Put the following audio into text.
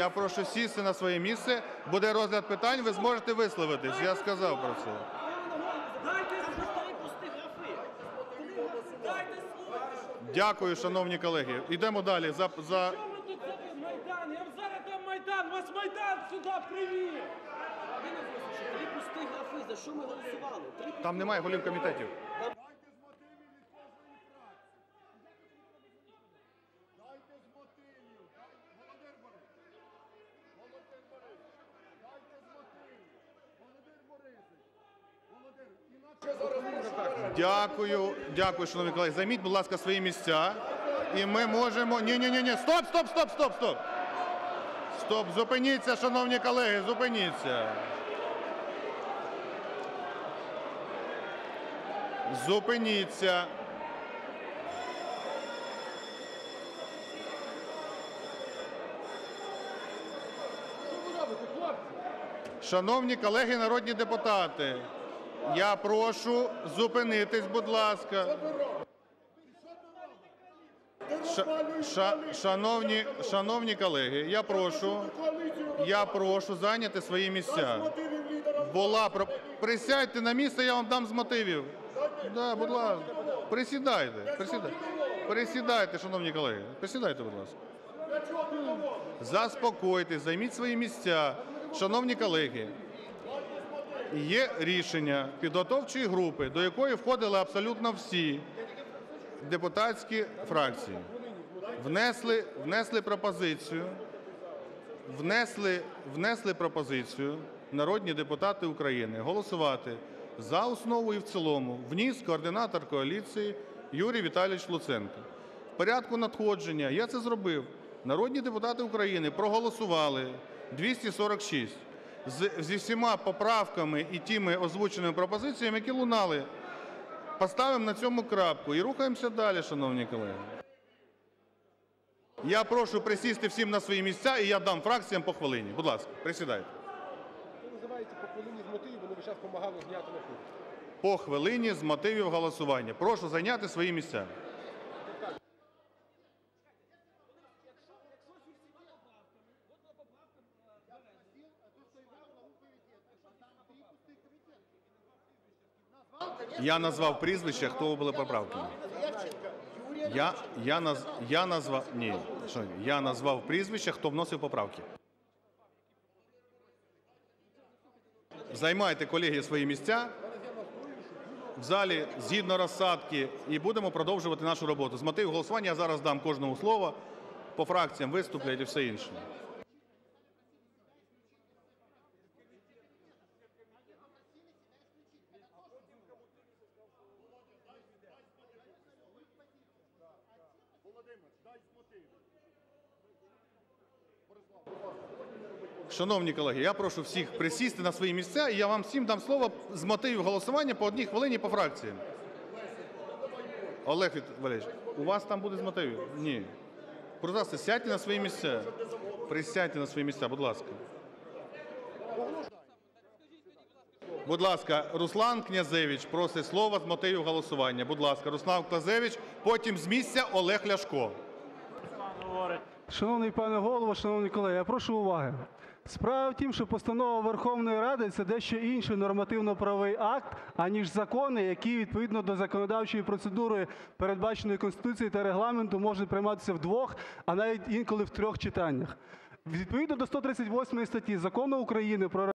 Я прошу сісти на своє місце. Буде розгляд питань, ви зможете висловитись. Я сказав про це. Дякую, шановні колеги. Йдемо далі. За, за... Майдан? Я зараз дам Майдан. Вас Майдан сюди привів. Три пусти графи. За що ми голосували? Там немає голів комітетів. Дякую, дякую, шановні колеги. Займіть, будь ласка, свої місця. І ми можемо. Ні, ні, ні. Стоп, стоп, стоп, стоп, стоп. Стоп, зупиніться, шановні колеги, зупиніться. Зупиніться. Шановні колеги народні депутати, я прошу зупинитись, будь ласка. Ша- ша- шановні, шановні колеги, я прошу, я прошу зайняти свої місця. Була про присядьте на місце, я вам дам з мотивів. Да, будь ласка, присідайте, присідайте. Присідайте, шановні колеги. Присідайте, будь ласка. Заспокойтесь, займіть свої місця. Шановні колеги, є рішення підготовчої групи, до якої входили абсолютно всі депутатські фракції. Внесли, внесли пропозицію, внесли, внесли пропозицію народні депутати України голосувати за основу і в цілому. Вніс координатор коаліції Юрій Віталійович Луценко. В порядку надходження я це зробив. Народні депутати України проголосували 246 з, зі всіма поправками і тими озвученими пропозиціями, які лунали. Поставимо на цьому крапку і рухаємося далі, шановні колеги. Я прошу присісти всім на свої місця, і я дам фракціям по хвилині. Будь ласка, присідайте. Ви називаєте по хвилині з мотивів, ви зараз допомагали зняти на. По хвилині з мотивів голосування. Прошу зайняти свої місця. Я назвав прізвища, хто були поправки. Я, я, наз, я назвав ні, я назвав прізвища, хто вносив поправки. Займайте, колеги, свої місця в залі згідно розсадки і будемо продовжувати нашу роботу. З мотивів голосування я зараз дам кожному слово, по фракціям виступлять і все інше. Шановні колеги, я прошу всіх присісти на свої місця, і я вам всім дам слово з мотивів голосування по одній хвилині по фракціям. Олег Валерійович, у вас там буде з мотивів? Ні. Будь ласка, сядьте на свої місця. Присядьте на свої місця, будь ласка. Будь ласка, Руслан Князевич просить слова з мотивів голосування. Будь ласка, Руслан Князевич, потім з місця Олег Ляшко. Шановний пане голово, шановні колеги, я прошу уваги. Справа в тім, що постанова Верховної Ради це дещо інший нормативно-правовий акт, аніж закони, які відповідно до законодавчої процедури, передбаченої Конституцією та Регламентом, можуть прийматися в двох, а навіть інколи в трьох читаннях. Відповідно до 138 статті Закону України про